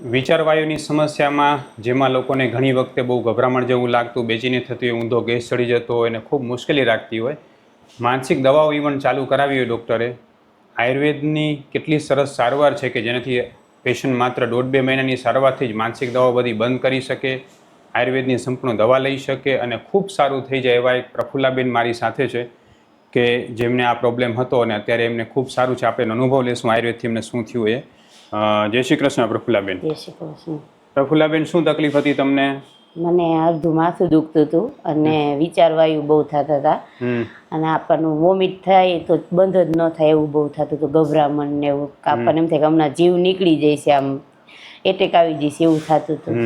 વિચારવાયુની સમસ્યામાં જેમાં લોકોને ઘણી વખતે બહુ ગભરામણ જેવું લાગતું, બેચીને થતી હોય, ઊંધો ગેસ ચડી જતો હોય અને ખૂબ મુશ્કેલી રાખતી હોય. માનસિક દવાઓ ઇવન ચાલુ કરાવી હોય ડૉક્ટરે. આયુર્વેદની કેટલી સરસ સારવાર છે કે જેનાથી પેશન્ટ માત્ર દોઢ બે મહિનાની સારવારથી જ માનસિક દવાઓ બધી બંધ કરી શકે, આયુર્વેદની સંપૂર્ણ દવા લઈ શકે અને ખૂબ સારું થઈ જાય એવા એક પ્રફુલ્લાબેન મારી સાથે છે કે જેમને આ પ્રોબ્લેમ હતો અને અત્યારે એમને ખૂબ સારું છે. આપણે અનુભવ લેશું આયુર્વેદથી એમને શું થયું એ. જય શ્રી કૃષ્ણ પ્રફુલાબેન જય શ્રી કૃષ્ણ. પ્રફુલાબેન શું તકલીફ હતી તમને? મને અડધું માથું દુખતું હતું અને વિચારવાયું બહુ થતા હતા. અને આપણનું વોમિટ થાય તો બંધ જ ન થાય એવું બહુ થતું હતું ગભરામણ ને એવું. આપણને એમ થાય કે હમણાં જીવ નીકળી જાય છે આમ. એટેક આવી જશે એવું થતું હતું.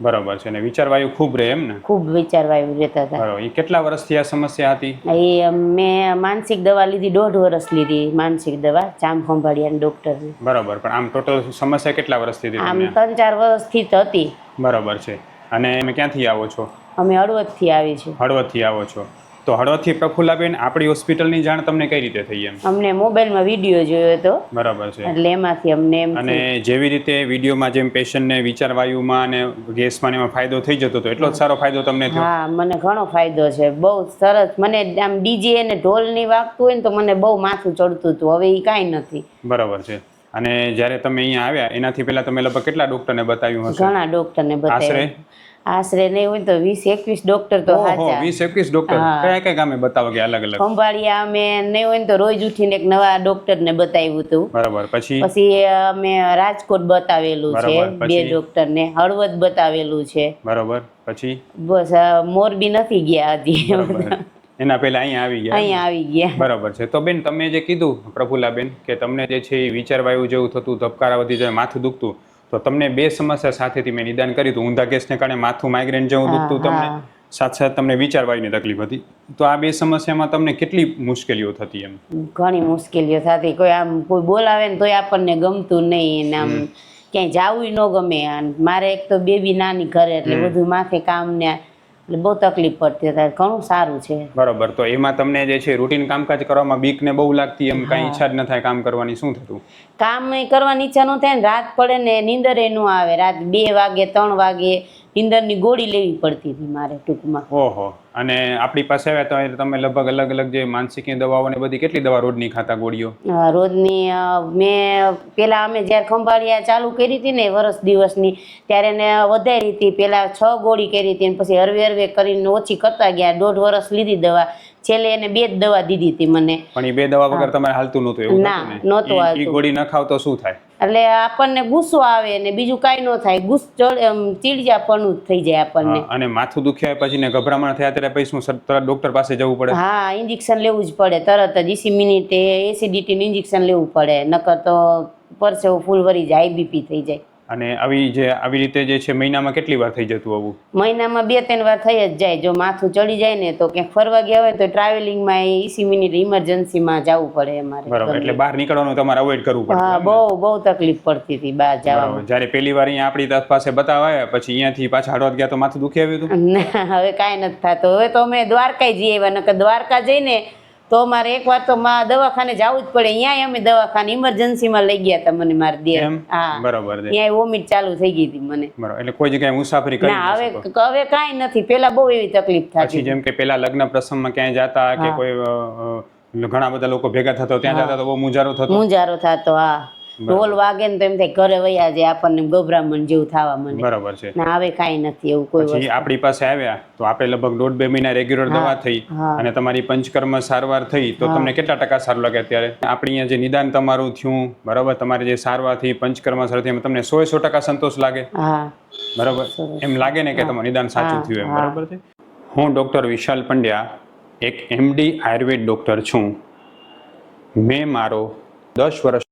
બરાબર છે. ને વિચારવાયુ ખૂબ રહે એમ ને? ખૂબ વિચારવાયુ રહેતા હતા. બરાબર. એ કેટલા વર્ષથી આ સમસ્યા હતી? એ મેં માનસિક દવા લીધી દોઢ વર્ષ લીધી માનસિક દવા ચામ ખંભાળિયા ડોક્ટર બરાબર. પણ આમ ટોટલ સમસ્યા કેટલા વર્ષથી હતી આમ ત્રણ ચાર વર્ષથી જ હતી. બરાબર છે. અને તમે ક્યાંથી આવો છો? અમે હળવદથી આવી છે હળવદથી આવો છો. તો હળવદથી પ્રફુલાબેન આપણી હોસ્પિટલની જાણ તમને કઈ રીતે થઈ એમ? અમને મોબાઈલમાં વીડિયો જોયો હતો. બરાબર છે. એટલે એમાંથી અમને એમ અને જેવી રીતે વિડીયોમાં જેમ પેશન્ટને વિચારવાયુમાં અને ગેસમાં એમાં ફાયદો થઈ જતો હતો એટલો જ સારો ફાયદો તમને થયો? હા મને ઘણો ફાયદો છે. બહુ સરસ. મને આમ ડીજે ને ઢોલની વાગતું હોય ને તો મને બહુ માથું ચડતું હતું. હવે એ કાંઈ નથી. બરાબર છે. અને જ્યારે તમે અહીંયા આવ્યા એનાથી પહેલા તમે લગભગ કેટલા ડોક્ટરને બતાવ્યું હશે? ઘણા ડોક્ટરને આશરે બતાવ્યું. આશરે? નહીં હોય તો વીસ એકવીસ ડોક્ટર તો ઓહો હાચા વીસ એકવીસ ડોક્ટર? હા. કયા કયા ગામે બતાવો કે અલગ અલગ? ખંભાળિયા અમે નહીં હોય ને તો રોજ ઉઠીને એક નવા ડોક્ટરને બતાવ્યું હતું. બરાબર પછી? પછી અમે રાજકોટ બતાવેલું છે બરાબર, બે પછી? ડોક્ટરને. હળવદ બતાવેલું છે. બરાબર પછી? બસ આ મોરબી નથી ગયા હજી. બરાબર. એના પહેલા અહીંયા આવી ગયા અહીંયા આવી ગયા. બરાબર છે. તો બેન તમે જે કીધું પ્રફુલાબેન કે તમને જે છે એ વિચારવાયુ જેવું થતું ધબકારા વધી જાય માથું દુખતું તો તમને બે સમસ્યા સાથેથી મેં નિદાન કર્યું હતું. ઊંધા ગેસને કારણે માથું માઇગ્રેન જેવું દુખતું તમને. સાથ સાથે તમને વિચારવાયુની તકલીફ હતી. તો આ બે સમસ્યામાં તમને કેટલી મુશ્કેલીઓ થતી એમ? ઘણી મુશ્કેલીઓ થતી. કોઈ આમ કોઈ બોલાવે ને તોય આપણને ગમતું નહીં ને આમ ક્યાંય જવું ન ગમે. મારે એક તો બેબી નાની ઘરે એટલે બધું માથે કામ ને એટલે બહુ તકલીફ પડતી હતા. ઘણું સારું છે. બરોબર. તો એમાં તમને જે છે રૂટીન કામકાજ કરવામાં બીક ને બહુ લાગતી એમ કાંઈ ઈચ્છા જ ન થાય કામ કરવાની. શું થતું? કામ કરવાની ઈચ્છા ન થાય ને રાત પડે ને નીંદર ન આવે. રાત બે વાગે ત્રણ વાગે નીંદરની ગોળી લેવી પડતી હતી મારે ટૂંકમાં. ઓહો. અને આપણી પાસે આવ્યા તો તમે લગભગ અલગ અલગ જે માનસિક દવાઓ ને બધી કેટલી દવા રોજની ખાતા ગોળીઓ? રોજની મેં પેલા અમે જ્યારે ખંભાળિયા ચાલુ કરી હતી ને વરસ દિવસની ત્યારે એને વધારી હતી. પેલા છ ગોળી કરી હતી પછી હરવે હરવે કરીને ઓછી કરતા ગયા. દોઢ વરસ લીધી દવા. છેલ્લે એને બે જ દવા દીધી હતી મને. પણ એ બે દવા વગર તમારે હાલતું નહોતું એવું ના? નહોતું. ગોળી ન ખાવ તો શું થાય? એટલે આપણને ગુસ્સો આવે ને બીજું કાંઈ ન થાય. એમ ચીડિયાપણું જ થઈ જાય આપણને. અને માથું દુખ્યા પછી ને ગભરામણ થયા ત્યારે પછી શું તરત ડોક્ટર પાસે જવું પડે? હા ઇન્જેક્શન લેવું જ પડે. તરત જ એસી મિનિટે એસિડિટીનું ઇન્જેક્શન લેવું પડે. નકર તો પરસેવો ફૂલ વરી જાય આઈબીપી થઈ જાય. અને આવી જે આવી રીતે જે છે મહિનામાં કેટલી વાર થઈ જતું આવું? મહિનામાં બે ત્રણ વાર થઈ જ જાય. જો માથું ચડી જાય ને તો ક્યાંક ફરવા ગયા હોય તો ટ્રાવેલિંગમાં ઈસી મિનિટ ઇમરજન્સીમાં જવું પડે અમારે. બરાબર. એટલે બહાર નીકળવાનું તમારે અવોઇડ કરવું પડે હા બહુ બહુ તકલીફ પડતી હતી બહાર જવા જ્યારે પહેલી વાર અહીંયા આપણી પાસે બતાવવા પછી અહીંયાથી પાછા હળવદ ગયા તો માથું દુખી આવ્યું હતું? ના, હવે કાંઈ નથી થતું. હવે તો અમે દ્વારકા જઈએ આવ્યા. નકર દ્વારકા જઈને તો મારે એકવાર તો માં દવાખાને જવું જ પડે. અહીંયા અમે દવાખાને ઇમરજન્સીમાં લઈ ગયા હતા મને મારી એમ? હા. બરાબર ત્યાં વોમિટ ચાલુ થઈ ગઈ હતી મને. બરાબર. એટલે કોઈ જગ્યાએ મુસાફરી કરી ના હવે. હવે કાંઈ નથી. પેલા બહુ એવી તકલીફ થાય થતી જેમ કે પેલા લગ્ન પ્રસંગમાં ક્યાંય જાતા કે કોઈ ઘણા બધા લોકો ભેગા થતા ત્યાં જતા તો બહુ મુજારો થતો. મુંજારો થતો હા. ઢોલ વાગે ને તો એમ થાય ઘરે વયા જાય આપણને ગભરામણ જેવું થવા મને બરાબર છે. ના હવે કાંઈ નથી એવું કોઈ પછી આપણી પાસે આવ્યા તો આપણે લગભગ દોઢ બે મહિના રેગ્યુલર દવા થઈ અને તમારી પંચકર્મ સારવાર થઈ તો તમને કેટલા ટકા સારું લાગે અત્યારે? આપણે અહીંયા જે નિદાન તમારું થયું બરાબર તમારી જે સારવાર થઈ પંચકર્મ સારવાર થઈ તમને સો સો ટકા સંતોષ લાગે? બરોબર? બરાબર એમ લાગે ને કે તમારું નિદાન સાચું થયું એમ બરાબર છે? હું ડૉક્ટર વિશાલ પંડ્યા એક એમડી આયુર્વેદ ડૉક્ટર છું. મેં મારો દસ વર્ષ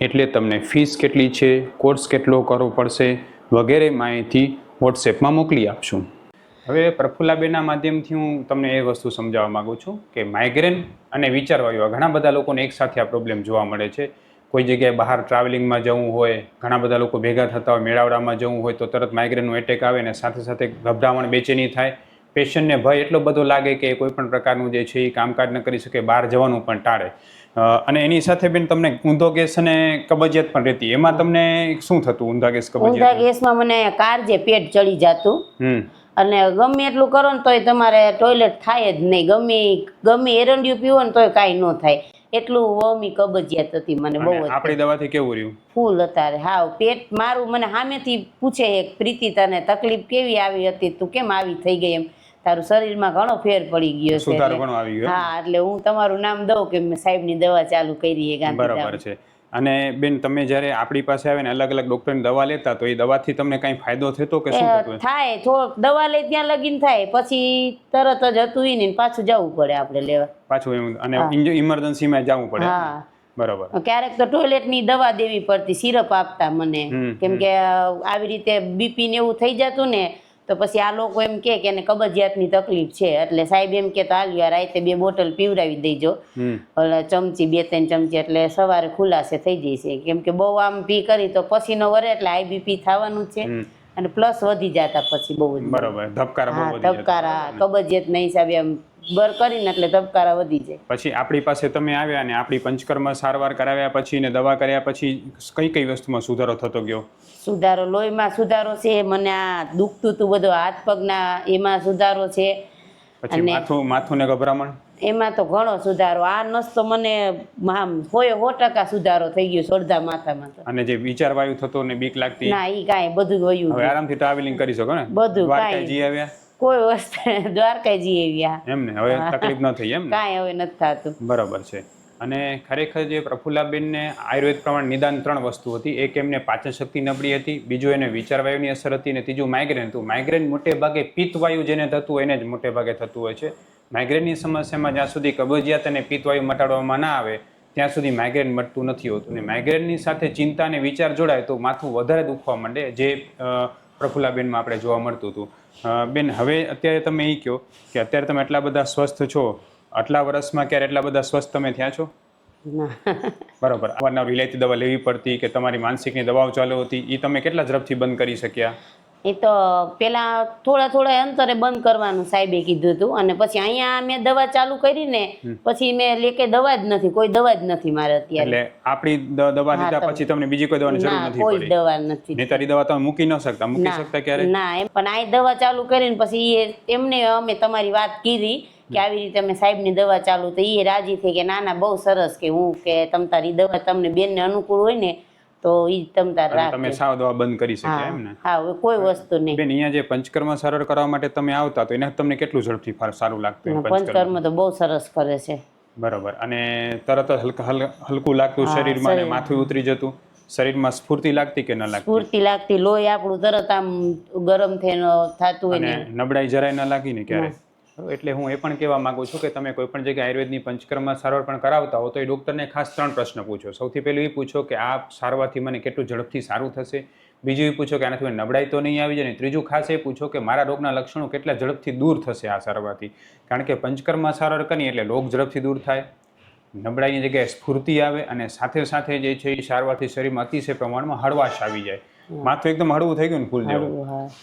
એટલે તમને ફીસ કેટલી છે કોર્સ કેટલો કરવો પડશે વગેરે માહિતી વોટ્સએપમાં મોકલી આપશું. હવે પ્રફુલ્લાબેનના માધ્યમથી હું તમને એ વસ્તુ સમજાવવા માગું છું કે માઇગ્રેન અને વિચારવાયુ ઘણા બધા લોકોને એકસાથે આ પ્રોબ્લેમ જોવા મળે છે. કોઈ જગ્યાએ બહાર ટ્રાવેલિંગમાં જવું હોય, ઘણા બધા લોકો ભેગા થતા હોય, મેળાવડામાં જવું હોય, તો તરત માઇગ્રેનનો એટેક આવે ને સાથે સાથે ગભરામણ બેચેની થાય. પેશન્ટને ભય એટલો બધો લાગે કે કોઈ પણ પ્રકારનું જે છે એ કામકાજ ન કરી શકે, બહાર જવાનું પણ ટાળે. અને એની સાથે બેન તમને ઊંધો ગેસ અને કબજિયાત પણ રહેતી. એમાં તમને શું થતું ઊંધા ગેસ ઊંધા ગેસમાં મને કારજે પેટ ચડી જતું. અને ગમે એટલું કરો ને તોય તમારે ટોયલેટ થાય જ નહીં. ગમે ગમે એરંડિયું પીવો ને તોય કાંઈ ન થાય. એટલું વમી કબજિયાત હતી મને બહુ આપણી દવાથી કેવું રહ્યું? ફૂલ અત્યારે. હા પેટ મારું મને સામેથી પૂછે એક પ્રીતિ તને તકલીફ કેવી આવી હતી? તું કેમ આવી થઈ ગઈ એમ? તારું શરીરમાં ઘણો ફેર પડી ગયો છે હા એટલે હું તમારું નામ દઉં કે મેં સાહેબની દવા ચાલુ કરી બરાબર છે. અને બેન તમે જ્યારે આપણી પાસે આવે ને અલગ અલગ ડોક્ટરની દવા લેતા તો એ દવાથી તમને કાંઈ ફાયદો થતો કે શું થતું થાય થોડોક દવા લે ત્યાં લગીન થાય પછી તરત જ હતું ને પાછું જવું પડે આપણે લેવા. પાછું અને ઇમરજન્સીમાં જવું પડે હા. બરાબર. ક્યારેક તો ટોયલેટની દવા દેવી પડતી સિરપ આપતા મને. કેમ કે આવી રીતે બીપી ને એવું થઈ જતું ને તો પછી આ લોકો એમ કે કે એને કબજિયાતની તકલીફ છે. એટલે સાહેબ એમ કે તો હાલ્યો રાતે બે બોટલ પીવડાવી દેજો. એટલે ચમચી બે ત્રણ ચમચી એટલે સવારે ખુલાસે થઈ જશે. કેમ કે બહુ આમ પી કરી તો પસીનો વરે એટલે આઈબીપી બીપી થવાનું છે. અને પ્લસ વધી જતા પછી બહુ જ. બરાબર ધબકારા બહુ હા વધી જતા. ધબકારા હિસાબે આમ બર કરીને એટલે ધબકારા વધી જાય. પછી આપણી પાસે તમે આવ્યા અને આપણી પંચકર્મ સારવાર કરાવ્યા પછી ને દવા કર્યા પછી કઈ કઈ વસ્તુમાં સુધારો થતો ગયો? સુધારો લોહીમાં સુધારો છે મને આ દુખતું હતું બધું હાથ પગના એમાં સુધારો છે. પછી માથું માથું ને ગભરામણ? એમાં તો ઘણો સુધારો. આ નસ મને આમ હોય સો ટકા સુધારો થઈ ગયો સોરધા માથામાં અને જે વિચાર વાયુ થતો ને બીક લાગતી ના ઈ કાંઈ બધું વયું હવે આરામથી ટ્રાવેલિંગ કરી શકો ને? બધું, દ્વારકા કાંઈ. જી આવ્યા? કોઈ વસ્તુ દ્વારકાજી એવ્યા એમ ને? હવે તકલીફ ન થઈ એમ કાંઈ હવે નથી થતું. બરાબર છે. અને ખરેખર જે પ્રફુલ્લાબેનને આયુર્વેદ પ્રમાણે નિદાન ત્રણ વસ્તુ હતી. એક એમને પાચન શક્તિ નબળી હતી બીજું એને વિચારવાયુની અસર હતી અને ત્રીજું માઇગ્રેન હતું. માઇગ્રેન મોટે ભાગે પિત્તવાયુ જેને થતું એને જ મોટે ભાગે થતું હોય છે. માઇગ્રેનની સમસ્યામાં જ્યાં સુધી કબજિયાત અને પિત્તવાયુ મટાડવામાં ના આવે ત્યાં સુધી માઇગ્રેન મટતું નથી હોતું. અને માઇગ્રેનની સાથે ચિંતા અને વિચાર જોડાય તો માથું વધારે દુખવા માંડે જે પ્રફુલ્લાબેનમાં આપણે જોવા મળતું હતું. બેન હવે અત્યારે તમે એ કહો કે અત્યારે તમે એટલા બધા સ્વસ્થ છો. આટલા વર્ષમાં ક્યારે એટલા બધા સ્વસ્થ તમે થયા છો? બરાબર. અવારનવાર વિલાયતી દવા લેવી પડતી કે તમારી માનસિકની દવાઓ ચાલુ હતી એ તમે કેટલા ઝડપથી બંધ કરી શક્યા? એ તો પેલા થોડા થોડા અંતરે બંધ કરવાનું સાહેબે કીધું હતું. અને પછી અહીંયા મેં દવા ચાલુ કરી ને પછી મેં લેકે દવા જ નથી કોઈ દવા જ નથી મારે અત્યારે. એટલે આપણી દવા લીધા પછી તમને બીજી કોઈ દવાની જરૂર નથી કોઈ દવા નથી. નેતારી દવા તમે મૂકી ન શકતા મૂકી શકતા ક્યારે? ના એમ પણ આ દવા ચાલુ કરીને પછી એ એમને અમે તમારી વાત કીધી કે આવી રીતે અમે સાહેબની દવા ચાલુ તો એ રાજી થઈ કે ના ના બહુ સરસ કે હું કે તમ તારી દવા તમને બેનને અનુકૂળ હોય ને તો એ તમ તાર અને તમે સાવ દવા બંધ કરી શક્યા એમ ને હા હવે કોઈ વસ્તુ નહીં. બેન અહીંયા જે પંચકર્મ સરળ કરવા માટે તમે આવતા તો એને તમને કેટલું ઝડપથી સારું લાગતું પંચકર્મ? તો બહુ સરસ કરે છે. બરાબર. અને તરત જ હલકા હલ- હલકું લાગતું શરીરમાં ને માથું ઉતરી જતું. શરીરમાં સ્ફૂર્તિ લાગતી કે ન લાગતી? સ્ફૂર્તિ લાગતી. લોહી આપણું તરત આમ ગરમ થઈને થતું હોય ને. નબળાઈ જરાય ન લાગી ને ક્યારે બરાબર, એટલે હું એ પણ કહેવા માંગુ છું કે તમે કોઈ પણ જગ્યાએ આયુર્વેદની પંચકર્મમાં સારવાર પણ કરાવતા હો તો એ ડૉક્ટરને ખાસ ત્રણ પ્રશ્ન પૂછો. સૌથી પહેલું એ પૂછો કે આ સારવારથી મને કેટલું ઝડપથી સારું થશે? બીજું એ પૂછો કે આનાથી મને નબળાઈ તો નહીં આવી જાય? ત્રીજું ખાસ એ પૂછો કે મારા રોગના લક્ષણો કેટલા ઝડપથી દૂર થશે આ સારવારથી? કારણ કે પંચકર્મમાં સારવાર કરીએ એટલે રોગ ઝડપથી દૂર થાય નબળાઈની જગ્યાએ સ્ફૂર્તિ આવે અને સાથે સાથે જે છે એ સારવારથી શરીરમાં અતિશય પ્રમાણમાં હળવાશ આવી જાય. માથું એકદમ હળવું થઈ ગયું ને ફૂલ જેવું.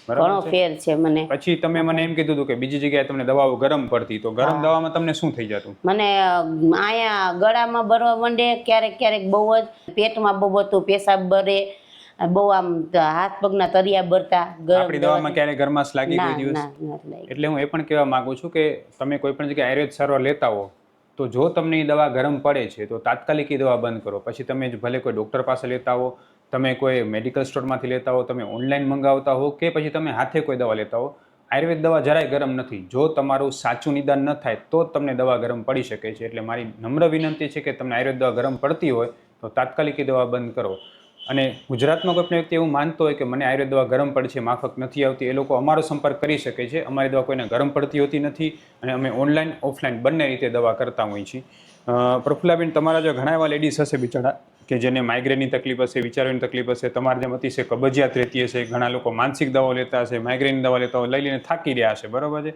ઘણો ફેર છે મને. પછી તમે મને એમ કીધું હતું કે બીજી જગ્યાએ તમને દવાઓ ગરમ પડતી તો ગરમ દવામાં તમને શું થઈ જતું? મને અહીંયા ગળામાં ભરવા માંડે ક્યારેક ક્યારેક બહુ જ. પેટમાં બહુ હતું પેશાબ બરે બહુ આમ હાથ પગના તરિયા બરતા આપણી દવામાં ક્યારે ગરમાશ લાગી કોઈ દિવસ. એટલે હું એ પણ કહેવા માંગુ છું કે તમે કોઈ પણ જગ્યાએ આયુર્વેદ સારવાર લેતા હો તો જો તમને એ દવા ગરમ પડે છે તો તાત્કાલિક એ દવા બંધ કરો. પછી તમે ભલે કોઈ ડૉક્ટર પાસે લેતા હો તમે કોઈ મેડિકલ સ્ટોરમાંથી લેતા હો, તમે ઓનલાઈન મંગાવતા હો કે પછી તમે હાથે કોઈ દવા લેતા હો, આયુર્વેદ દવા જરાય ગરમ નથી. જો તમારું સાચું નિદાન ન થાય, તો જ તમને દવા ગરમ પડી શકે છે. એટલે મારી નમ્ર વિનંતી છે કે તમને આયુર્વેદ દવા ગરમ પડતી હોય, તો તાત્કાલિક એ દવા બંધ કરો. અને ગુજરાતમાં કોઈ પણ વ્યક્તિ એવું માનતો હોય કે મને આયુર્વેદ દવા ગરમ પડે છે, માફક નથી આવતી, એ લોકો અમારો સંપર્ક કરી શકે છે. અમારી દવા કોઈને ગરમ પડતી હોતી નથી અને અમે ઓનલાઈન ઓફલાઈન બંને રીતે દવા કરતા હોઈએ છીએ. પ્રફુલ્લાબેન, તમારા જો ઘણા એવા લેડીઝ હશે બિચારા. કે જેને માઇગ્રેનની તકલીફ હશે, વિચારોની તકલીફ હશે, તમારે જેમ અતિશય કબજિયાત રહેતી હશે, ઘણા લોકો માનસિક દવાઓ લેતા હશે માઇગ્રેનની દવા લેતા હોય, લઈ લઈને થાકી રહ્યા હશે, બરાબર છે?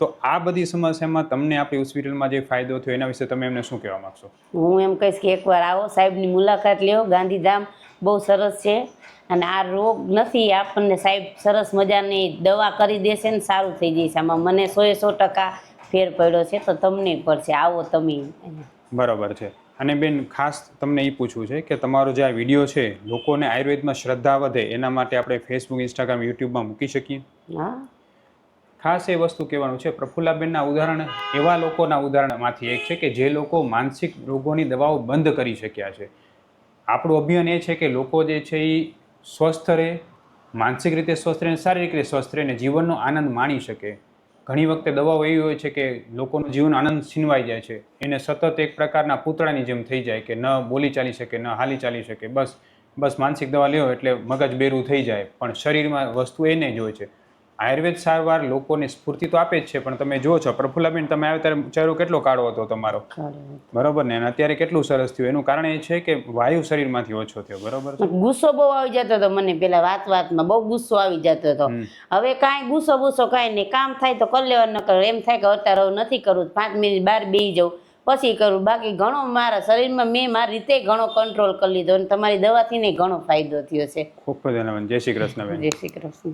તો આ બધી સમસ્યામાં તમને આપણી હોસ્પિટલમાં જે ફાયદો થયો એના વિશે તમે એમને શું કહેવા માંગશો? હું એમ કહીશ કે એકવાર આવો, સાહેબની મુલાકાત લ્યો, ગાંધીધામ બહુ સરસ છે અને આ રોગ નથી, આપણને સાહેબ સરસ મજાની દવા કરી દેશે ને સારું થઈ જશે આમાં મને સો સો ટકા ફેર પડ્યો છે, તો તમને પડશે આવો તમે. બરાબર છે. અને બેન ખાસ તમને એ પૂછવું છે કે તમારો જે આ વીડિયો છે લોકોને આયુર્વેદમાં શ્રદ્ધા વધે એના માટે આપણે ફેસબુક ઇન્સ્ટાગ્રામ યુટ્યુબમાં મૂકી શકીએ? ખાસ એ વસ્તુ કહેવાનું છે પ્રફુલ્લાબેનના ઉદાહરણ એવા લોકોના ઉદાહરણમાંથી એક છે કે જે લોકો માનસિક રોગોની દવાઓ બંધ કરી શક્યા છે. આપણું અભિયાન એ છે કે લોકો જે છે એ સ્વસ્થ રહે માનસિક રીતે સ્વસ્થ રહે શારીરિક રીતે સ્વસ્થ રહે અને જીવનનો આનંદ માણી શકે. ઘણી વખતે દવાઓ એવી હોય છે કે લોકોનું જીવન આનંદ છીનવાઈ જાય છે. એને સતત એક પ્રકારના પૂતળાની જેમ થઈ જાય કે ન બોલી ચાલી શકે, ન હાલી ચાલી શકે. બસ બસ માનસિક દવા લ્યો એટલે મગજ બેરું થઈ જાય. પણ શરીરમાં વસ્તુ એને જ હોય છે. આયુર્વેદ સારવાર લોકોને સ્ફૂર્તિ તો આપે જ છે પણ તમે જુઓ છો પ્રફુલ્લાબેન તમે આવ્યા ત્યારે ચહેરો કેટલો કાળો હતો તમારો? બરોબર ને? અને અત્યારે કેટલું સરસ થયું? એનું કારણ એ છે કે વાયુ શરીરમાંથી ઓછો થયો બરોબર ગુસ્સો બહુ આવી જતો હતો મને પેલા વાત વાતમાં બહુ ગુસ્સો આવી જતો હતો. હવે કાંઈ ગુસ્સો ગુસ્સો કાંઈ નહીં. કામ થાય તો કરી લેવાનું ન કરો એમ થાય કે અત્યારે નથી કરવું પાંચ મિનિટ બહાર બેસી જાઉં પછી કરું. બાકી ઘણો મારા શરીરમાં મેં મારી રીતે ઘણો કંટ્રોલ કરી લીધો અને તમારી દવાથી ને ઘણો ફાયદો થયો છે. ખૂબ ખૂબ જય શ્રી કૃષ્ણ બેન. જય શ્રી કૃષ્ણ.